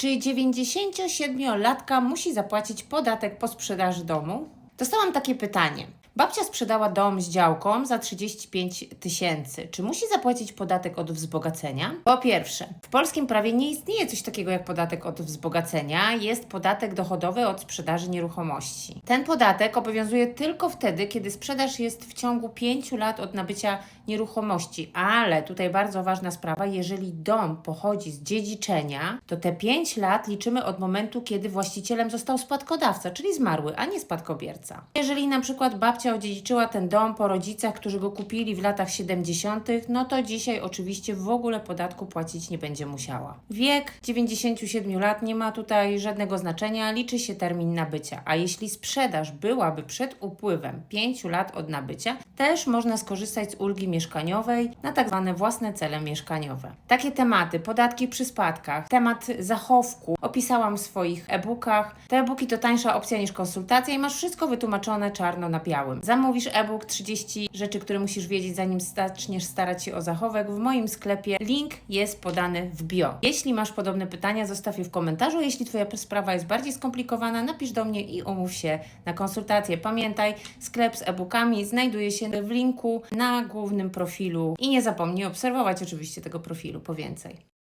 Czy 97-latka musi zapłacić podatek po sprzedaży domu? Dostałam takie pytanie. Babcia sprzedała dom z działką za 35 tysięcy. Czy musi zapłacić podatek od wzbogacenia? Po pierwsze, w polskim prawie nie istnieje coś takiego jak podatek od wzbogacenia. Jest podatek dochodowy od sprzedaży nieruchomości. Ten podatek obowiązuje tylko wtedy, kiedy sprzedaż jest w ciągu 5 lat od nabycia nieruchomości. Ale tutaj bardzo ważna sprawa, jeżeli dom pochodzi z dziedziczenia, to te 5 lat liczymy od momentu, kiedy właścicielem został spadkodawca, czyli zmarły, a nie spadkobierca. Jeżeli na przykład babcia odziedziczyła ten dom po rodzicach, którzy go kupili w latach 70., no to dzisiaj oczywiście w ogóle podatku płacić nie będzie musiała. Wiek 97 lat nie ma tutaj żadnego znaczenia, liczy się termin nabycia. A jeśli sprzedaż byłaby przed upływem 5 lat od nabycia, też można skorzystać z ulgi mieszkaniowej na tak zwane własne cele mieszkaniowe. Takie tematy, podatki przy spadkach, temat zachowku opisałam w swoich e-bookach. Te e-booki to tańsza opcja niż konsultacja i masz wszystko wytłumaczone czarno na Zamówisz e-book 30 rzeczy, które musisz wiedzieć zanim zaczniesz starać się o zachowek w moim sklepie. Link jest podany w bio. Jeśli masz podobne pytania, zostaw je w komentarzu. Jeśli Twoja sprawa jest bardziej skomplikowana, napisz do mnie i umów się na konsultację. Pamiętaj, sklep z e-bookami znajduje się w linku na głównym profilu i nie zapomnij obserwować oczywiście tego profilu po więcej.